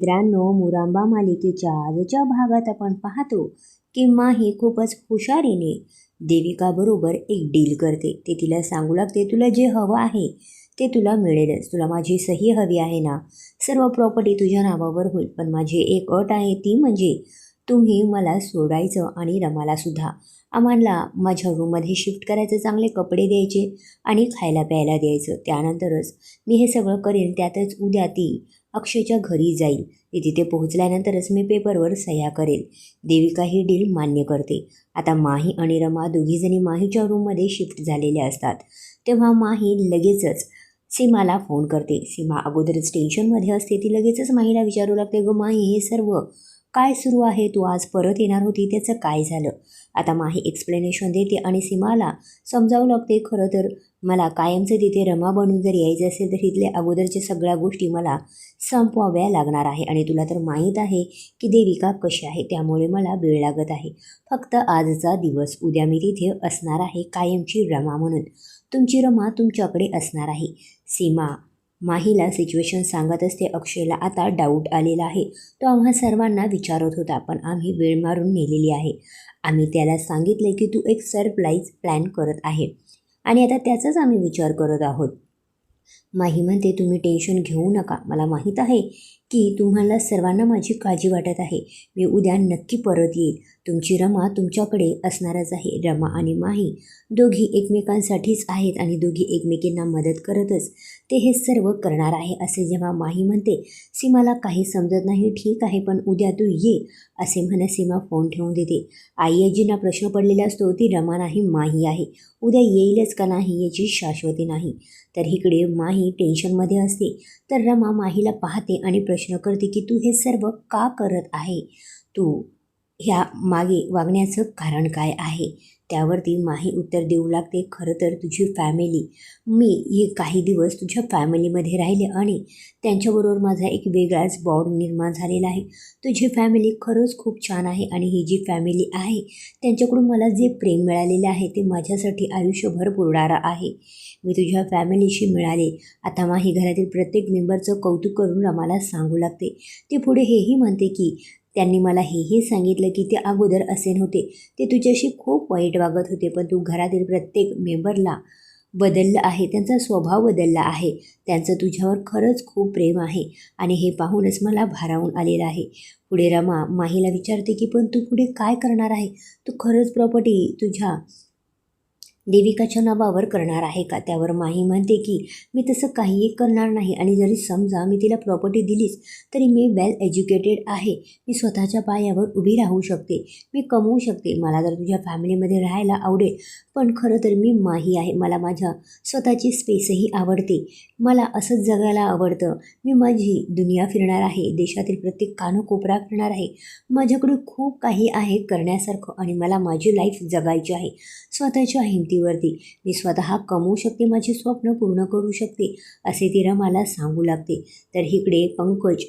मित्रांनो मुरांबा मालिकेच्या आजच्या भागात आपण पाहतो की माही खूपच हुशारीने देविकाबरोबर एक डील करते. ते तिला सांगू लागते तुला जे हवं आहे ते तुला मिळेलच. तुला माझी सही हवी आहे ना? सर्व प्रॉपर्टी तुझ्या नावावर होईल. पण माझी एक अट आहे ती म्हणजे तुम्ही मला सोडायचं आणि रमालासुद्धा आम्हाला माझ्या रूममध्ये शिफ्ट करायचं चांगले कपडे द्यायचे आणि खायला प्यायला द्यायचं. त्यानंतरच मी हे सगळं करेन. त्यातच उद्या ती अक्षयच्या घरी जाईल. तिथे पोहोचल्यानंतरच मी पेपरवर सह्या करेल. देविका ही डील मान्य करते. आता माही आणि रमा दोघीजणी माहीच्या रूममध्ये शिफ्ट झालेल्या असतात. तेव्हा माही लगेचच सीमाला फोन करते. सीमा अगोदरच टेन्शनमध्ये असते. ती लगेचच माहीला विचारू लागते गं माही हे सर्व काय सुरू आहे? तू आज परत येणार होती. त्याचं काय झालं? आता माही एक्सप्लेनेशन देते आणि सीमाला समजावू लागते खरं तर मला कायमचं तिथे रमा बनून जर यायचं असेल तर इथल्या अगोदरच्या सगळ्या गोष्टी मला संपवाव्या लागणार आहे. आणि तुला तर माहीत आहे की देविका कशी आहे त्यामुळे मला वेळ लागत आहे. फक्त आजचा दिवस उद्या मी तिथे असणार आहे कायमची रमा म्हणून. तुमची रमा तुमच्याकडे असणार आहे. सीमा माहीला सिच्युएशन सांगत असते. अक्षयला आता डाऊट आलेला आहे. तो आम्हा सर्वांना विचारत होता पण आम्ही वेळ मारून नेलेली आहे. आम्ही त्याला सांगितले की तू एक सरप्राईज प्लॅन करत आहे. आणि आता त्याचाच आम्ही विचार करत आहोत. माही म्हणते तुम्ही टेन्शन घेऊ नका. मला माहीत आहे की तुम्हाला सर्वांना माझी काळजी वाटत आहे. मी उद्या नक्की परत येईल. तुमची रमा तुमच्याकडे असणारच आहे. रमा आणि माही दोघी एकमेकांसाठीच आहेत आणि दोघी एकमेकींना मदत करतच. ते हे सर्व करणार आहे असे जेव्हा माही म्हणते सीमाला काही समजत नाही ठीक आहे पण उद्या तू ये असे म्हणत सीमा फोन ठेवून देते. आई आजींना प्रश्न पडलेला असतो ती रमा नाही माही आहे. उद्या येईलच का नाही याची शाश्वती नाही. तर इकडे माही टेन्शनमध्ये असते. तर रमा माहीला पाहते आणि प्रश्न करते की तू हे सर्व का करत आहे? तू ह्या मागे वागण्याचं कारण काय आहे? त्यावरती माही उत्तर देऊ लागते. खरं तर तुझी फॅमिली मी हे काही दिवस तुझ्या फॅमिलीमध्ये राहिले आणि त्यांच्याबरोबर माझा एक वेगळाच बॉन्ड निर्माण झालेला आहे. तुझी फॅमिली खरंच खूप छान आहे आणि ही जी फॅमिली आहे त्यांच्याकडून मला जे प्रेम मिळालेलं आहे ते माझ्यासाठी आयुष्यभर पुरणारं आहे. मी तुझ्या फॅमिलीशी मिळाले. आता माही घरातील प्रत्येक मेंबरचं कौतुक करून रमाला सांगू लागते. ते पुढे हेही म्हणते की त्यांनी मला हेही सांगितलं की ते अगोदर असे नव्हते. ते तुझ्याशी खूप वाईट वागत होते पण तू घरातील प्रत्येक मेंबरला बदललं आहे त्यांचा स्वभाव बदलला आहे. त्यांचं तुझ्यावर खरंच खूप प्रेम आहे आणि हे पाहूनच मला भारावून आलेलं आहे. पुढे रमा माहीला विचारते की पण तू पुढे काय करणार आहे? तू खरंच प्रॉपर्टी तुझ्या देविकाच्या नावावर करणार आहे का? त्यावर माही म्हणते की मी तसं काहीही करणार नाही आणि जरी समजा मी तिला प्रॉपर्टी दिलीच तरी मी वेल एज्युकेटेड आहे. मी स्वतःच्या पायावर उभी राहू शकते. मी कमवू शकते. मला जर तुझ्या फॅमिलीमध्ये राहायला आवडेल. पण खरं तर मी माही आहे. मला माझ्या स्वतःची स्पेसही आवडते. मला असंच जगायला आवडतं. मी माझी दुनिया फिरणार आहे. देशातील प्रत्येक कानोकोपरा फिरणार आहे. माझ्याकडे खूप काही आहे करण्यासारखं आणि मला माझी लाईफ जगायची आहे. स्वतःच्या हिमतीवरती मी स्वतः कमवू शकते माझी स्वप्न पूर्ण करू शकते असे तिला मला सांगू लागते. तर इकडे पंकज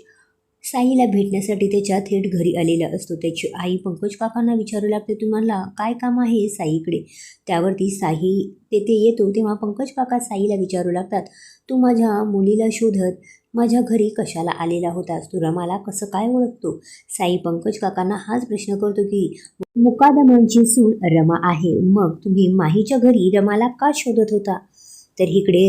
साईला भेटण्यासाठी त्याच्या थेट घरी आलेला असतो. त्याची आई पंकज काकांना विचारू लागते तुम्हाला काय काम आहे साईकडे त्यावरती साई तेथे येतो तेव्हा पंकज काका साईला विचारू लागतात तू माझ्या मुलीला शोधत माझ्या घरी कशाला आलेला होतास तू रमाला कसं काय ओळखतो? साई पंकज काकांना हाच प्रश्न करतो की मुकादमांची सून रमा आहे. मग तुम्ही माहीच्या घरी रमाला का शोधत होता? तर इकडे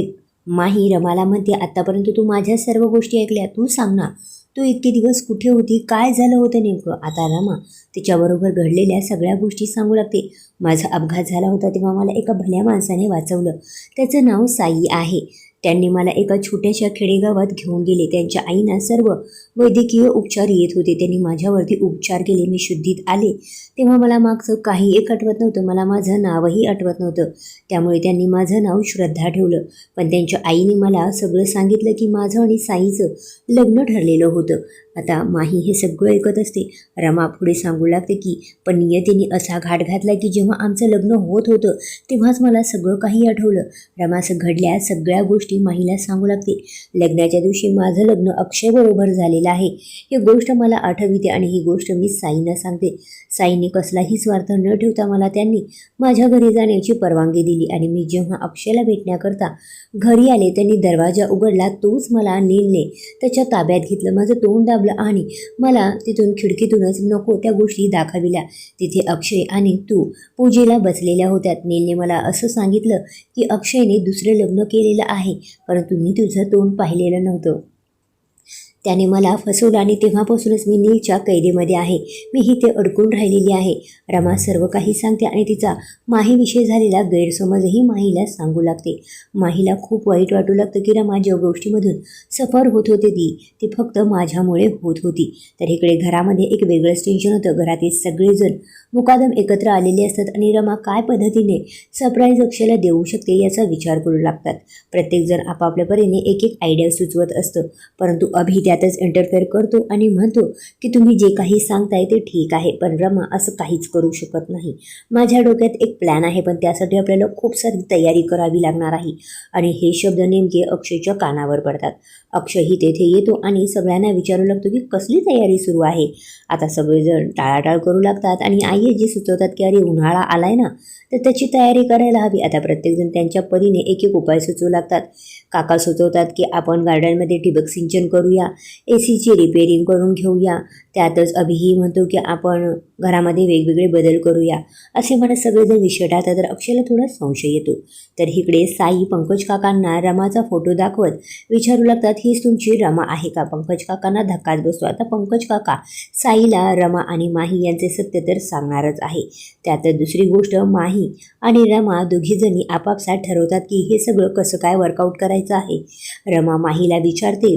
माही रमाला म्हणते आत्तापर्यंत तू माझ्या सर्व गोष्टी ऐकल्या. तू सांग ना तू इतके दिवस कुठे होती? काय झालं होतं नेमकं? आता रमा तिच्याबरोबर घडलेल्या सगळ्या गोष्टी सांगू लागते. माझा अपघात झाला होता तेव्हा मला एका भल्या माणसाने वाचवलं. त्याचं नाव साई आहे. त्यांनी मला एका छोट्याशा खेडेगावात घेऊन गेले. त्यांच्या आईना सर्व वैद्यकीय उपचार येत होते. त्यांनी माझ्यावरती उपचार केले. मी शुद्धीत आले. तेव्हा मला मागचं काही एक आठवत नव्हतं. मला माझं नावही आठवत नव्हतं. त्यामुळे त्यांनी माझं नाव श्रद्धा ठेवलं. पण त्यांच्या आईने मला सगळं सांगितलं की माझं आणि साईचं लग्न ठरलेलं होतं. आता माही हे सगळं ऐकत असते. रमा पुढे सांगू लागते की पण नियतीने असा घाट घातला की जेव्हा आमचं लग्न होत होतं तेव्हाच मला सगळं काही आठवलं. रमाचं घडल्या सगळ्या गोष्टी माहीला सांगू लागते. लग्नाच्या दिवशी माझं लग्न अक्षयबरोबर झालेलं आहे. ही गोष्ट मला आठविते आणि ही गोष्ट मी साईंना सांगते. साईने कसलाही स्वार्थ न ठेवता मला त्यांनी माझ्या घरी जाण्याची परवानगी दिली आणि मी जेव्हा अक्षयला भेटण्याकरता घरी आले त्यांनी दरवाजा उघडला तोच मला नेलने. त्याच्या ताब्यात घेतलं माझं तोंड दाबलं आणि मला तिथून खिडकीतूनच नको त्या गोष्टी दाखविल्या. तिथे अक्षय आणि तू पूजेला बसलेल्या होत्या नीलने मला असं सांगितलं की अक्षयने दुसरं लग्न केलेलं आहे परंतु मी तुझं तोंड पाहिलेलं नव्हतं. त्याने मला फसवलं आणि तेव्हापासूनच मी नीलच्या कैदेमध्ये आहे. मी इथे अडकून राहिलेली आहे. रमा सर्व काही सांगते आणि तिचा माहीविषयी झालेला गैरसमजही माहीला सांगू लागते. माहीला खूप वाईट वाटू लागतं की रमा ज्या गोष्टीमधून सफर होत होते ती ती फक्त माझ्यामुळे होत होती. तर इकडे घरामध्ये एक वेगळंच टेन्शन होतं. घरातील सगळेजण मुकादम एकत्र आलेले असतात आणि रमा काय पद्धतीने सरप्राईज अक्षयला देऊ शकते याचा विचार करू लागतात. प्रत्येकजण आपापल्या परीने एक एक आयडिया सुचवत असतं. परंतु अभि त्यातच इंटरफेअर करतो आणि म्हणतो की तुम्ही जे काही सांगताय ते ठीक आहे पण रमा असं काहीच करू शकत नाही. माझ्या डोक्यात एक प्लॅन आहे पण त्यासाठी आपल्याला खूप सारी तयारी करावी लागणार आहे. आणि हे शब्द नेमके अक्षयच्या कानावर पडतात. अक्षयही तेथे येतो आणि सगळ्यांना विचारू लागतो की कसली तयारी सुरू आहे. आता सगळेजण टाळाटाळ करू लागतात आणि आई जी सुचवतात की अरे उन्हाळा आलाय ना तर त्याची तयारी करायला हवी. आता प्रत्येकजण त्यांच्या परीने एक एक उपाय सुचवू लागतात. काका सुचवतात की आपण गार्डनमध्ये ठिबक सिंचन करूया. ए सीची रिपेरिंग करून घेऊया. त्यातच अभिही म्हणतो की आपण घरामध्ये वेगवेगळे बदल करूया. असे म्हणत सगळेजण विषय टाळतात तर अक्षयला थोडा संशय येतो. तर इकडे साई पंकज काकांना रमाचा फोटो दाखवत विचारू लागतात हीच तुमची रमा आहे का? पंकज काकांना धक्काच बसतो. आता पंकज काका साईला रमा आणि माही यांचे सत्य तर सांगणारच आहे. त्यातच दुसरी गोष्ट माही आणि रमा दोघीजणी आपापसात ठरवतात की हे सगळं कसं काय वर्कआउट करायचं आहे. रमा माहीला विचारते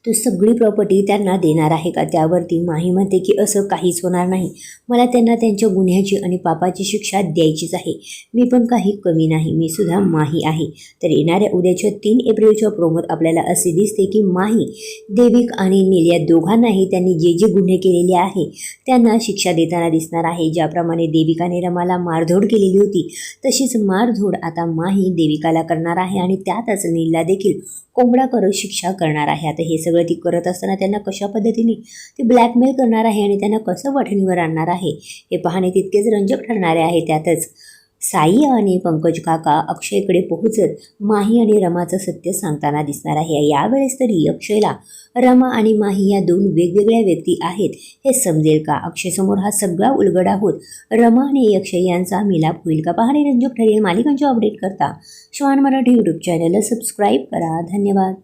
तू सगळी प्रॉपर्टी त्यांना देणार आहे का? त्यावरती माही म्हणते की असं काहीच होणार नाही. मला त्यांना त्यांच्या गुन्ह्याची आणि पापाची शिक्षा द्यायचीच आहे. मी पण काही कमी नाही. मी सुद्धा माही आहे. तर येणाऱ्या उद्याच्या तीन एप्रिलच्या प्रोमोत आपल्याला असे दिसते की माही देविक आणि नील या दोघांनाही त्यांनी जे जे गुन्हे केलेले आहे त्यांना शिक्षा देताना दिसणार आहे. ज्याप्रमाणे देविकाने रमाला मारधोड केलेली होती तशीच मारधोड आता माही देविकाला करणार आहे आणि त्यातच नीलला देखील कोंबडा करत शिक्षा करणार आहे. आता हे सगळं ती करत असताना त्यांना कशा पद्धतीने ते ब्लॅकमेल करणार आहे आणि त्यांना कसं वठणीवर आणणार आहे? हे पाहणे तितकेच रंजक ठरणारे आहे त्यातच. साई आणि पंकज काका अक्षयकडे पोहोचत माही आणि रमाचं सत्य सांगताना दिसणार आहे. यावेळेस तरी अक्षयला रमा आणि माही या दोन वेगवेगळ्या व्यक्ती आहेत हे समजेल का? अक्षयसमोर हा सगळा उलगडा होत रमा आणि अक्षय यांचा मिलाप होईल का? पाहणे रंजक ठरेल. मालिकांचे अपडेट करता श्वान मराठी यूट्यूब चॅनलला सबस्क्राईब करा. धन्यवाद.